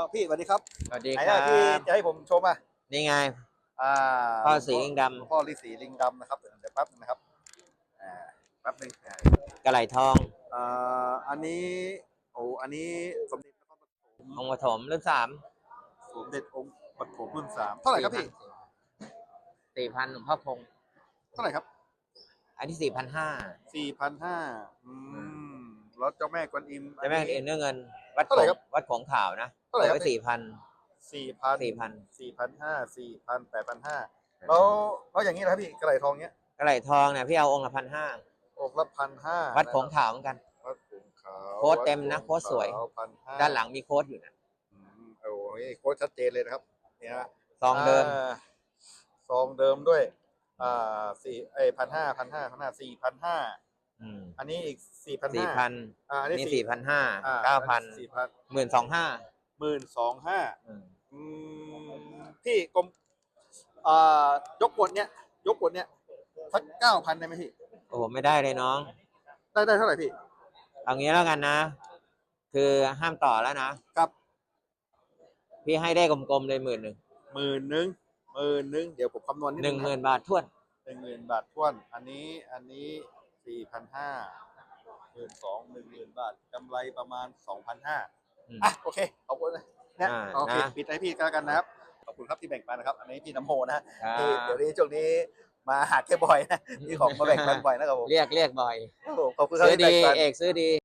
อพี่สวัสดีครับสวัสดีไหนครัอะที่บ จะให้ผมชมอะนี่ไง อ่าพ่อสีลิงดำพ่อฤาษีลิงดำนะครับเดี๋ยวแป๊บนึงนะครับอ่าแป๊บนึงอ่ากระไหลทองอ่าอันนี้โอ้อันนี้สมเด็จนครปฐมองค์ปฐมรุ่นสามสมเด็จองค์ปฐมรุ่นสามเท่าไหร่ครับพี่สี่พันหลวงพ่อคงเท่าไหร่ครับอันที่สี่พันห้าสี่พันห้าอืมแล้วเจ้าแม่กวนอิมจะแม่งเอ็นเนื้อเงิน วัดเท่าไหร่ครับวัดของขาวนะเท่าไหร่ครับ ไว้สี่พันสี่พันสี่พันสี่พันห้าสี่พันแปดพันห้าแล้วแล้วอย่างนี้นะครับพี่กระไหลทองเนี้ยกระไหลทองเนี่ยพี่เอาองค์ละพันห้าองค์ละพันห้าวัดของขาวเหมือนกัน วัดผงขาวโค้ดเต็มนะโค้ดสวยพันห้าด้านหลังมีโค้ดอยู่นะอืมโอ้ยโค้ดชัดเจนเลยนะครับเนี่ยฮะ ซองเดิมาซองเดิมด้วย อ่าสี่เอ้พันห้าพันห้าพันห้าสี่พันห้า อืมอันนี้อีกสี่พันสี่ห้าพันอ่าอันนี้นี่สี่พันห้าอ่เก้าพันสี่พันหมื่นสองห้าหมื่นสองห้าอืมอืมพี่กรมอ่ายกกดเนี้ยยกกดเนี้ยสักเก้าพันได้ไหมพี่โอ้โหไม่ได้เลยน้อง ได้ได้เท่าไหร่พี่เอางี้แล้วกันนะ คือห้ามต่อแล้วนะครับพี่ให้ได้กลมๆเลยหมื่นหนึ่งหมื่นหนึ่งหมื่นหนึ่งเดี๋ยวผมคำนวณนิดหนึ่งะหมื่นบาททวน หนึ่งหมื่นบาทท้วน อันนี้อันนี้ สี่พันห้าหมื่นสองหนึ่งหมื่นบาทกำไรประมาณสองพันห้าอืมอะโอเคขอบคุณนะเนี่ยอ่าโอเคนะ ปิดให้พี่ก็แล้วกันนะครับขอบคุณครับที่แบ่งปันนะครับ อันนี้พี่น้ำโมนะอ่าที่เดี๋ยวนี้ช่วงนี้มาหาแค่บ่อยนะที่ของมาแบ่งปันบ่อยนะครับผมเรียกเรียกบ่อยโอ้โหขอบคุณครับซื้อที่ดีแบ่งปัน เอกซื้อดี